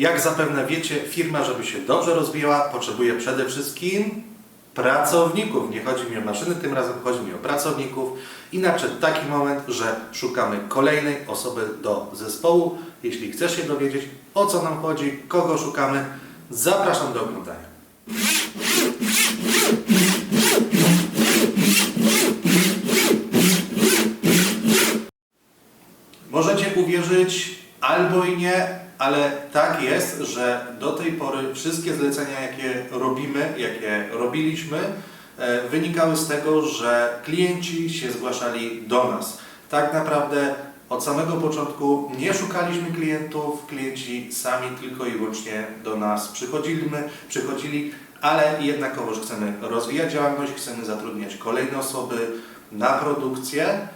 Jak zapewne wiecie, firma, żeby się dobrze rozwijała, potrzebuje przede wszystkim pracowników. Nie chodzi mi o maszyny, tym razem chodzi mi o pracowników. I nadszedł taki moment, że szukamy kolejnej osoby do zespołu. Jeśli chcesz się dowiedzieć, o co nam chodzi, kogo szukamy, zapraszam do oglądania. Możecie uwierzyć albo i nie, ale tak jest, że do tej pory wszystkie zlecenia, jakie robimy, jakie robiliśmy, e, wynikały z tego, że klienci się zgłaszali do nas. Tak naprawdę od samego początku nie szukaliśmy klientów, klienci sami tylko i wyłącznie do nas przychodzili, przychodzili ale jednakowoż chcemy rozwijać działalność, chcemy zatrudniać kolejne osoby na produkcję,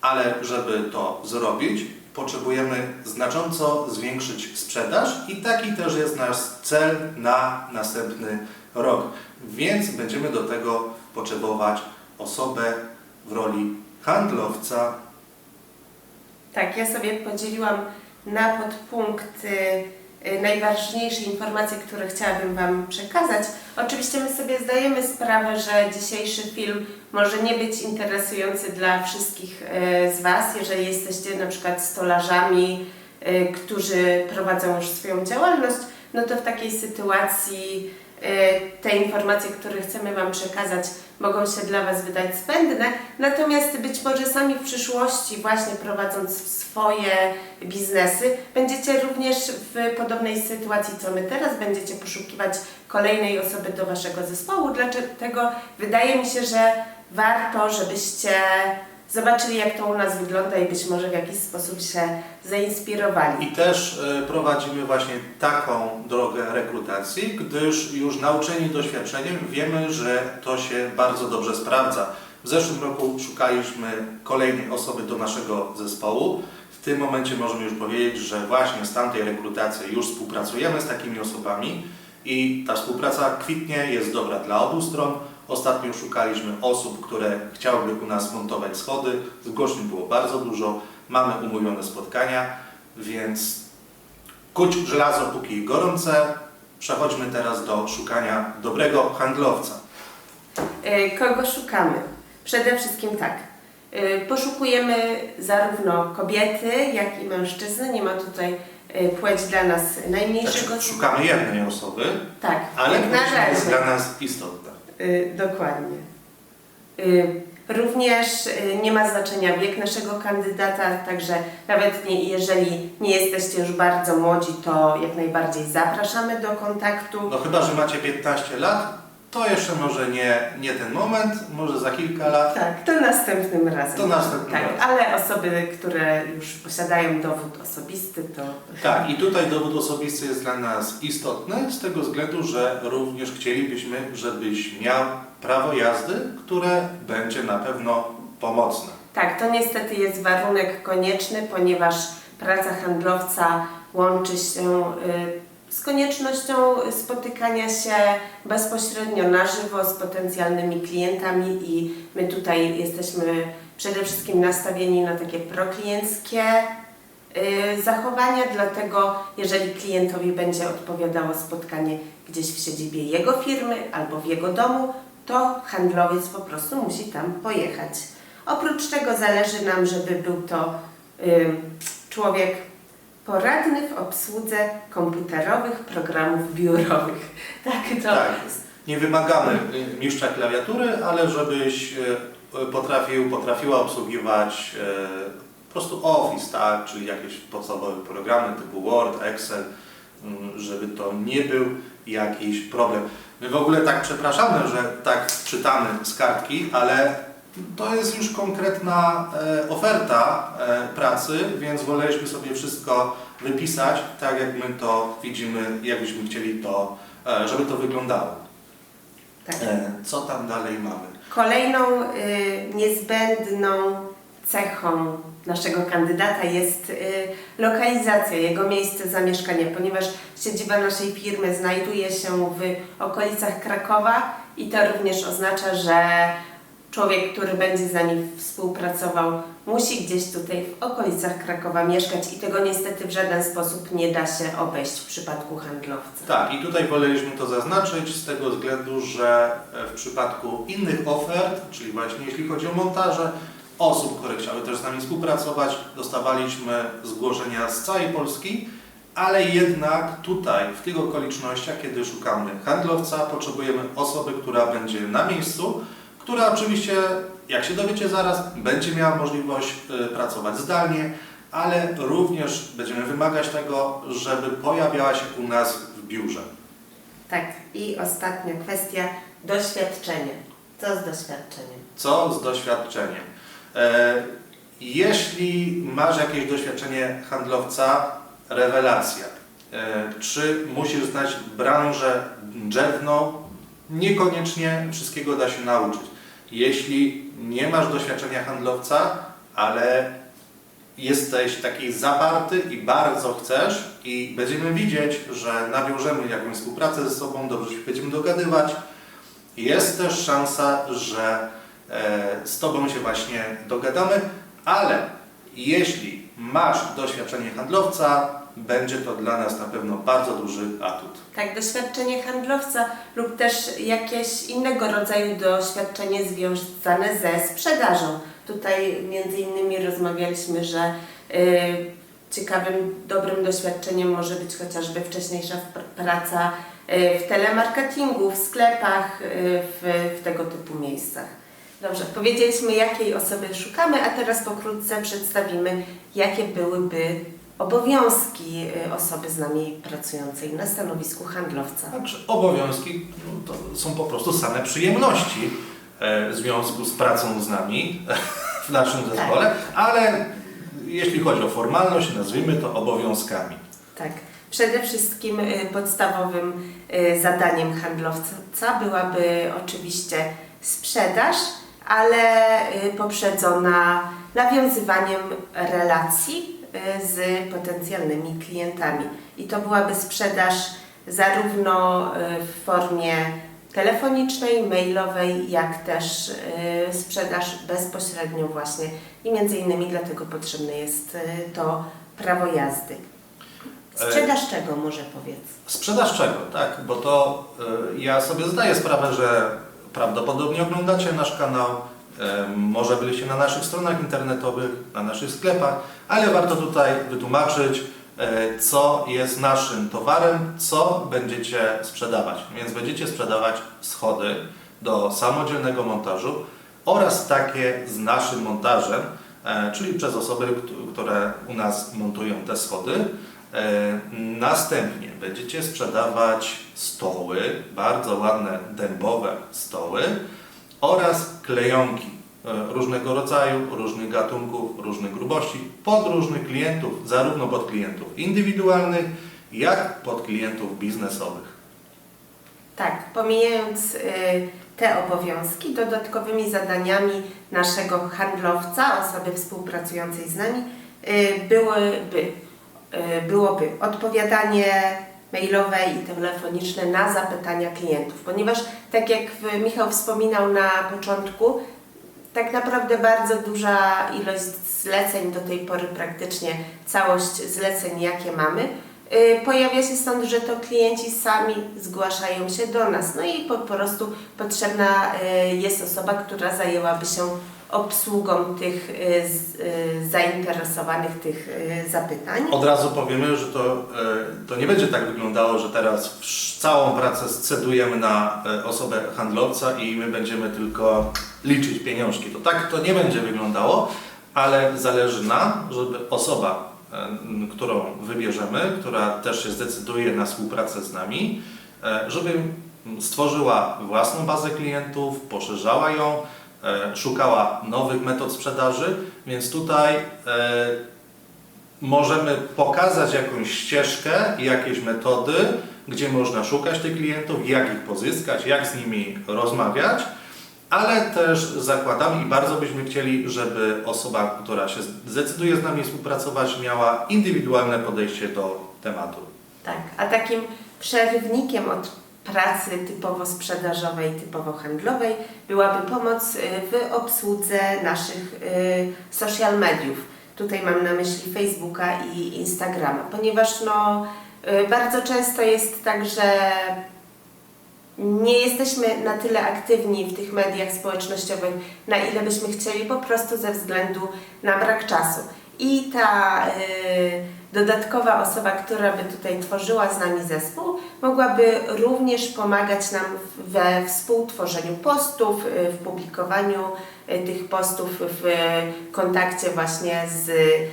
ale żeby to zrobić, potrzebujemy znacząco zwiększyć sprzedaż i taki też jest nasz cel na następny rok. Więc będziemy do tego potrzebować osobę w roli handlowca. Tak, ja sobie podzieliłam na podpunkty najważniejsze informacje, które chciałabym Wam przekazać. Oczywiście my sobie zdajemy sprawę, że dzisiejszy film może nie być interesujący dla wszystkich y, z Was, jeżeli jesteście na przykład stolarzami, y, którzy prowadzą już swoją działalność, no to w takiej sytuacji y, te informacje, które chcemy Wam przekazać, mogą się dla Was wydać zbędne, natomiast być może sami w przyszłości, właśnie prowadząc swoje biznesy, będziecie również w podobnej sytuacji, co my teraz, będziecie poszukiwać kolejnej osoby do Waszego zespołu, dlatego wydaje mi się, że warto, żebyście zobaczyli, jak to u nas wygląda i być może w jakiś sposób się zainspirowali. I też e, prowadzimy właśnie taką drogę rekrutacji, gdyż już nauczeni doświadczeniem wiemy, że to się bardzo dobrze sprawdza. W zeszłym roku szukaliśmy kolejnej osoby do naszego zespołu. W tym momencie możemy już powiedzieć, że właśnie z tamtej rekrutacji już współpracujemy z takimi osobami i ta współpraca kwitnie, jest dobra dla obu stron. Ostatnio szukaliśmy osób, które chciałyby u nas montować schody. Zgłoszeń było bardzo dużo. Mamy umówione spotkania, więc kuć żelazo póki gorące. Przechodźmy teraz do szukania dobrego handlowca. Y, Kogo szukamy? Przede wszystkim tak. y, Poszukujemy zarówno kobiety, jak i mężczyzny. Nie ma tutaj y, płeć dla nas najmniejszego. Znaczy, szukamy jednej osoby, Tak, ale jak na płeć jest razie. dla nas istotna. Y, Dokładnie. Y, Również y, nie ma znaczenia wiek naszego kandydata, także nawet nie, jeżeli nie jesteście już bardzo młodzi, to jak najbardziej zapraszamy do kontaktu. No chyba, że macie 15 lat, to jeszcze może nie, nie ten moment, może za kilka lat. Tak, to następnym razem. To następnym tak, razem. ale osoby, które już posiadają dowód osobisty, to Tak, i tutaj dowód osobisty jest dla nas istotny z tego względu, że również chcielibyśmy, żebyś miał prawo jazdy, które będzie na pewno pomocne. Tak, to niestety jest warunek konieczny, ponieważ praca handlowca łączy się y, z koniecznością spotykania się bezpośrednio na żywo z potencjalnymi klientami i my tutaj jesteśmy przede wszystkim nastawieni na takie proklienckie y, zachowania, dlatego jeżeli klientowi będzie odpowiadało spotkanie gdzieś w siedzibie jego firmy albo w jego domu, to handlowiec po prostu musi tam pojechać. Oprócz tego zależy nam, żeby był to człowiek poradny w obsłudze komputerowych programów biurowych. Tak, to Tak, nie wymagamy y, mistrza klawiatury, ale żebyś y, potrafił, potrafiła obsługiwać y, po prostu Office, tak, czyli jakieś podstawowe programy typu Word, Excel, mm, żeby to nie był jakiś problem. My w ogóle tak przepraszamy, że tak czytamy z kartki, ale to jest już konkretna e, oferta e, pracy, więc woleliśmy sobie wszystko wypisać tak, jak my to widzimy, jakbyśmy chcieli to, e, żeby to wyglądało. tak. Co tam dalej mamy? Kolejną y, niezbędną cechą naszego kandydata jest y, lokalizacja, jego miejsce zamieszkania, ponieważ siedziba naszej firmy znajduje się w okolicach Krakowa i to również oznacza, że człowiek, który będzie z nami współpracował, musi gdzieś tutaj w okolicach Krakowa mieszkać i tego niestety w żaden sposób nie da się obejść w przypadku handlowca. Tak, i tutaj woleliśmy to zaznaczyć z tego względu, że e, w przypadku innych ofert, czyli właśnie jeśli chodzi o montaże, osób, które chciały też z nami współpracować, dostawaliśmy zgłoszenia z całej Polski, ale jednak tutaj, w tych okolicznościach, kiedy szukamy handlowca, potrzebujemy osoby, która będzie na miejscu, która oczywiście, jak się dowiecie zaraz, będzie miała możliwość e, pracować zdalnie, ale również będziemy wymagać tego, żeby pojawiała się u nas w biurze. Tak, i ostatnia kwestia, doświadczenie. Co z doświadczeniem? Co z doświadczeniem? E, jeśli masz jakieś doświadczenie handlowca, rewelacja. E, czy musisz znać branżę drzewną? Niekoniecznie wszystkiego da się nauczyć. Jeśli nie masz doświadczenia handlowca, ale jesteś taki zaparty i bardzo chcesz i będziemy widzieć, że nawiążemy jakąś współpracę ze sobą, dobrze się będziemy dogadywać, jest też szansa, że e, z Tobą się właśnie dogadamy, ale jeśli masz doświadczenie handlowca, będzie to dla nas na pewno bardzo duży atut. Tak, doświadczenie handlowca lub też jakieś innego rodzaju doświadczenie związane ze sprzedażą. Tutaj między innymi rozmawialiśmy, że y, ciekawym, dobrym doświadczeniem może być chociażby wcześniejsza pr- praca y, w telemarketingu, w sklepach, y, w, w tego typu miejscach. Dobrze, powiedzieliśmy jakiej osoby szukamy, a teraz pokrótce przedstawimy, jakie byłyby obowiązki y, osoby z nami pracującej na stanowisku handlowca. Także obowiązki no, to są po prostu same przyjemności e, w związku z pracą z nami w naszym zespole, ale jeśli chodzi o formalność, nazwijmy to obowiązkami. Tak. Przede wszystkim y, podstawowym y, zadaniem handlowca byłaby oczywiście sprzedaż, ale poprzedzona nawiązywaniem relacji z potencjalnymi klientami. I to byłaby sprzedaż zarówno y, w formie telefonicznej, mailowej, jak też y, sprzedaż bezpośrednio właśnie. I między innymi dlatego potrzebne jest to prawo jazdy. Sprzedaż czego może powiedz? Sprzedaż czego, tak? Bo to ja sobie zdaję sprawę, że prawdopodobnie oglądacie nasz kanał, może byliście na naszych stronach internetowych, na naszych sklepach, ale warto tutaj wytłumaczyć, y, co jest naszym towarem, co będziecie sprzedawać. Więc będziecie sprzedawać schody do samodzielnego montażu oraz takie z naszym montażem, e, czyli przez osoby, kt- które u nas montują te schody. E, Następnie będziecie sprzedawać stoły, bardzo ładne dębowe stoły oraz klejonki e, różnego rodzaju, różnych gatunków, różnych grubości pod różnych klientów, zarówno pod klientów indywidualnych, jak pod klientów biznesowych. Tak, pomijając y, te obowiązki, dodatkowymi zadaniami naszego handlowca, osoby współpracującej z nami, y, byłyby, y, byłoby odpowiadanie mailowe i telefoniczne na zapytania klientów, ponieważ tak jak Michał wspominał na początku, tak naprawdę bardzo duża ilość zleceń do tej pory, praktycznie całość zleceń, jakie mamy, y, pojawia się stąd, że to klienci sami zgłaszają się do nas. No i po, po prostu potrzebna y, jest osoba, która zajęłaby się obsługą tych y, y, zainteresowanych tych y, zapytań. Od razu powiemy, że to, e, to nie będzie tak wyglądało, że teraz całą pracę scedujemy na e, osobę handlowca i my będziemy tylko liczyć pieniążki. To tak to nie będzie wyglądało, ale zależy nam, żeby osoba, e, którą wybierzemy, która też się zdecyduje na współpracę z nami, żeby stworzyła własną bazę klientów, poszerzała ją, szukała nowych metod sprzedaży, więc tutaj e, możemy pokazać jakąś ścieżkę i jakieś metody, gdzie można szukać tych klientów, jak ich pozyskać, jak z nimi rozmawiać, ale też zakładamy i bardzo byśmy chcieli, żeby osoba, która się zdecyduje z nami współpracować, miała indywidualne podejście do tematu. Tak, a takim przerywnikiem od pracy typowo sprzedażowej, typowo handlowej byłaby pomoc y, w obsłudze naszych y, social mediów. Tutaj mam na myśli Facebooka i Instagrama, ponieważ no, y, bardzo często jest tak, że nie jesteśmy na tyle aktywni w tych mediach społecznościowych, na ile byśmy chcieli, po prostu ze względu na brak czasu. I ta y, dodatkowa osoba, która by tutaj tworzyła z nami zespół, mogłaby również pomagać nam we współtworzeniu postów, y, w publikowaniu y, tych postów, w kontakcie właśnie z y,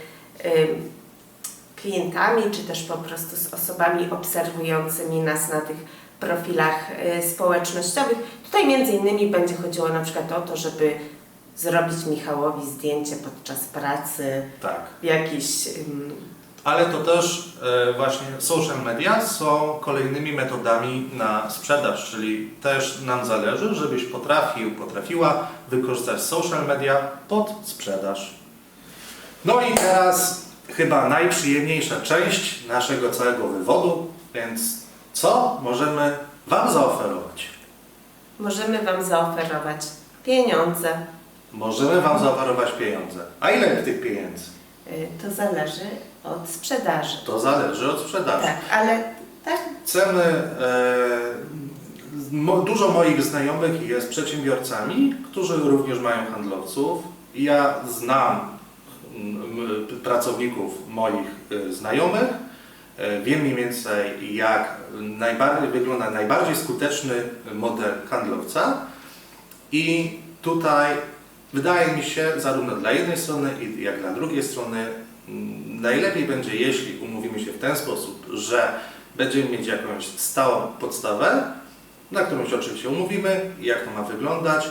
klientami, czy też po prostu z osobami obserwującymi nas na tych profilach społecznościowych. Tutaj między innymi będzie chodziło na przykład o to, żeby zrobić Michałowi zdjęcie podczas pracy, Tak. jakiś Ale to też e, właśnie social media są kolejnymi metodami na sprzedaż, czyli też nam zależy, żebyś potrafił, potrafiła wykorzystać social media pod sprzedaż. No i teraz chyba najprzyjemniejsza część naszego całego wywodu, więc co możemy Wam zaoferować? możemy Wam zaoferować pieniądze. Możemy Wam zaoferować pieniądze. A ile tych pieniędzy? Y, To zależy od sprzedaży. To zależy od sprzedaży. Tak, ale tak, Ceny, e, dużo moich znajomych jest przedsiębiorcami, którzy również mają handlowców. Ja znam pracowników moich e, znajomych. E, Wiem mniej więcej, jak najbardziej, wygląda najbardziej skuteczny model handlowca. I tutaj wydaje mi się, zarówno dla jednej strony, i jak dla drugiej strony, mm, najlepiej będzie, jeśli umówimy się w ten sposób, że będziemy mieć jakąś stałą podstawę, na którą się oczywiście umówimy, jak to ma wyglądać,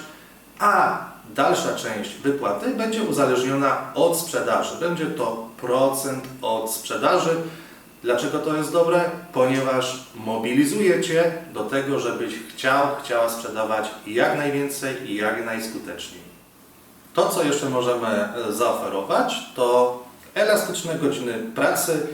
a dalsza część wypłaty będzie uzależniona od sprzedaży. Będzie to procent od sprzedaży. Dlaczego to jest dobre? Ponieważ mobilizuje Cię do tego, żebyś chciał, chciała sprzedawać jak najwięcej i jak najskuteczniej. To, co jeszcze możemy e, zaoferować, to elastyczne godziny pracy.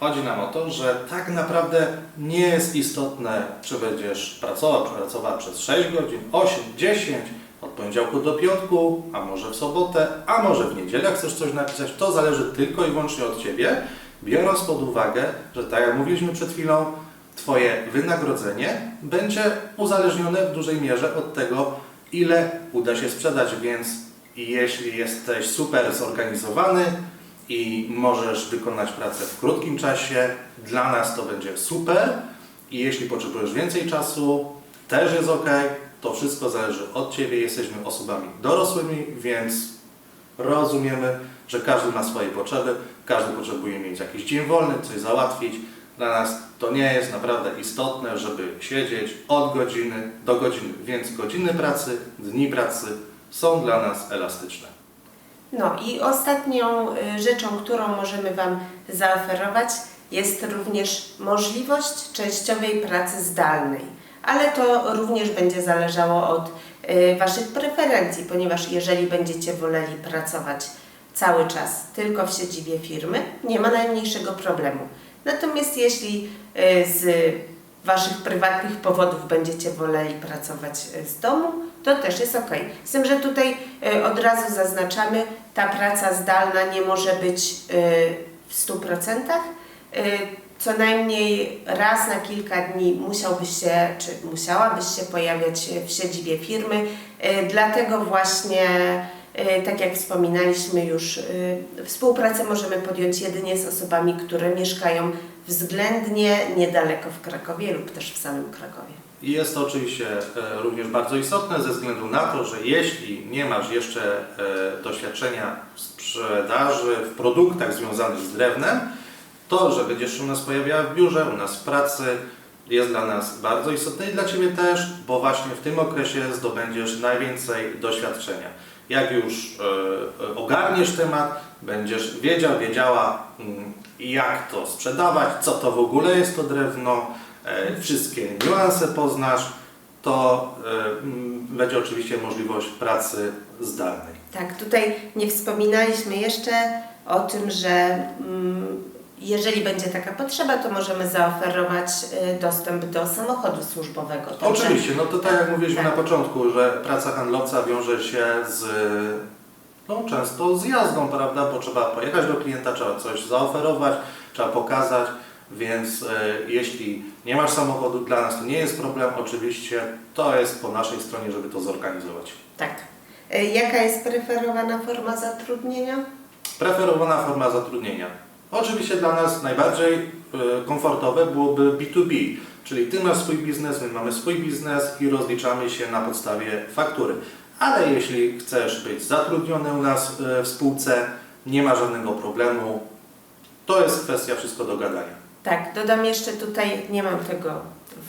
Chodzi nam o to, że tak naprawdę nie jest istotne, czy będziesz pracował, czy pracowała przez 6 godzin, 8, 10, od poniedziałku do piątku, a może w sobotę, a może w niedzielę chcesz coś napisać. To zależy tylko i wyłącznie od Ciebie, biorąc pod uwagę, że tak jak mówiliśmy przed chwilą, Twoje wynagrodzenie będzie uzależnione w dużej mierze od tego, ile uda się sprzedać, więc jeśli jesteś super zorganizowany i możesz wykonać pracę w krótkim czasie, dla nas to będzie super. I jeśli potrzebujesz więcej czasu, też jest ok. To wszystko zależy od Ciebie. Jesteśmy osobami dorosłymi, więc rozumiemy, że każdy ma swoje potrzeby, każdy potrzebuje mieć jakiś dzień wolny, coś załatwić. Dla nas to nie jest naprawdę istotne, żeby siedzieć od godziny do godziny, więc godziny pracy, dni pracy są dla nas elastyczne. No i ostatnią y, rzeczą, którą możemy Wam zaoferować jest również możliwość częściowej pracy zdalnej, ale to również będzie zależało od y, Waszych preferencji, ponieważ jeżeli będziecie woleli pracować cały czas tylko w siedzibie firmy, nie ma najmniejszego problemu. Natomiast jeśli y, z Waszych prywatnych powodów będziecie woleli pracować z domu, to też jest ok. Z tym, że tutaj y, od razu zaznaczamy, ta praca zdalna nie może być y, w 100%. Y, Co najmniej raz na kilka dni musiałbyś się, czy musiałabyś się pojawiać w siedzibie firmy. Dlatego właśnie, tak jak wspominaliśmy już, współpracę możemy podjąć jedynie z osobami, które mieszkają względnie niedaleko w Krakowie lub też w samym Krakowie. I jest to oczywiście e, również bardzo istotne ze względu na to, że jeśli nie masz jeszcze e, doświadczenia w sprzedaży, w produktach związanych z drewnem, to, że będziesz u nas pojawiała w biurze, u nas w pracy, jest dla nas bardzo istotne i dla Ciebie też, bo właśnie w tym okresie zdobędziesz najwięcej doświadczenia. Jak już e, ogarniesz temat, będziesz wiedział, wiedziała, mm, jak to sprzedawać, co to w ogóle jest to drewno, wszystkie niuanse poznasz, to e, będzie oczywiście możliwość pracy zdalnej. Tak, tutaj nie wspominaliśmy jeszcze o tym, że mm, jeżeli będzie taka potrzeba, to możemy zaoferować y, dostęp do samochodu służbowego. Także- Oczywiście, no to tak jak mówiliśmy Tak. na początku, że praca handlowca wiąże się z no, często z jazdą, prawda? Bo trzeba pojechać do klienta, trzeba coś zaoferować, trzeba pokazać, więc e, jeśli nie masz samochodu, dla nas to nie jest problem, oczywiście to jest po naszej stronie, żeby to zorganizować. Tak. Y, Jaka jest preferowana forma zatrudnienia? Preferowana forma zatrudnienia. Oczywiście dla nas najbardziej e, komfortowe byłoby B2B, czyli ty masz swój biznes, my mamy swój biznes i rozliczamy się na podstawie faktury. Ale jeśli chcesz być zatrudniony u nas e, w spółce, nie ma żadnego problemu. To jest kwestia wszystko do gadania. Tak, dodam jeszcze tutaj, nie mam tego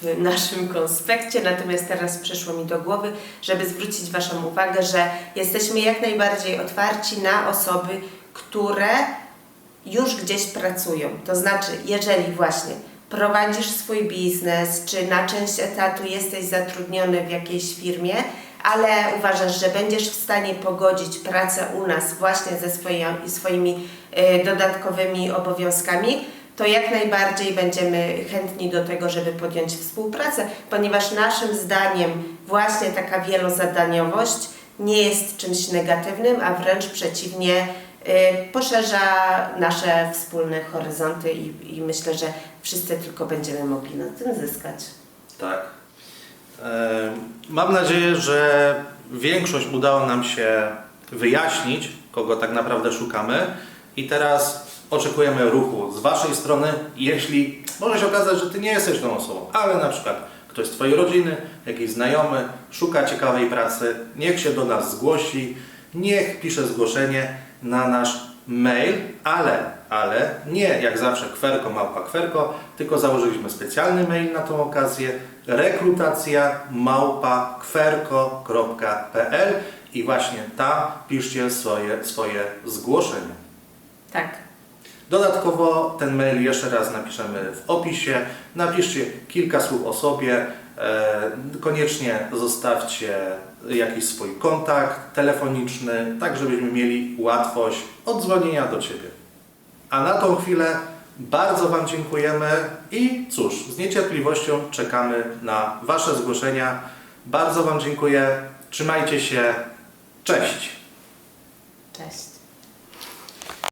w naszym konspekcie, natomiast teraz przyszło mi do głowy, żeby zwrócić Waszą uwagę, że jesteśmy jak najbardziej otwarci na osoby, które już gdzieś pracują. To znaczy, jeżeli właśnie prowadzisz swój biznes, czy na część etatu jesteś zatrudniony w jakiejś firmie, ale uważasz, że będziesz w stanie pogodzić pracę u nas właśnie ze swoja, swoimi y, dodatkowymi obowiązkami, to jak najbardziej będziemy chętni do tego, żeby podjąć współpracę, ponieważ naszym zdaniem właśnie taka wielozadaniowość nie jest czymś negatywnym, a wręcz przeciwnie, y, poszerza nasze wspólne horyzonty i, i myślę, że wszyscy tylko będziemy mogli na tym zyskać. Tak. E, Mam nadzieję, że większość udało nam się wyjaśnić, kogo tak naprawdę szukamy. I teraz oczekujemy ruchu z Waszej strony. Jeśli może się okazać, że Ty nie jesteś tą osobą, ale na przykład ktoś z Twojej rodziny, jakiś znajomy szuka ciekawej pracy, niech się do nas zgłosi, niech pisze zgłoszenie na nasz mail, ale, ale nie jak zawsze kwerko małpa kwerko, tylko założyliśmy specjalny mail na tą okazję rekrutacja małpa kwerko.pl i właśnie tam piszcie swoje, swoje zgłoszenie. Tak. Dodatkowo ten mail jeszcze raz napiszemy w opisie. Napiszcie kilka słów o sobie. E, koniecznie zostawcie jakiś swój kontakt telefoniczny, tak żebyśmy mieli łatwość oddzwonienia do Ciebie. A na tą chwilę bardzo Wam dziękujemy i cóż, z niecierpliwością czekamy na Wasze zgłoszenia. Bardzo Wam dziękuję. Trzymajcie się. Cześć. Cześć.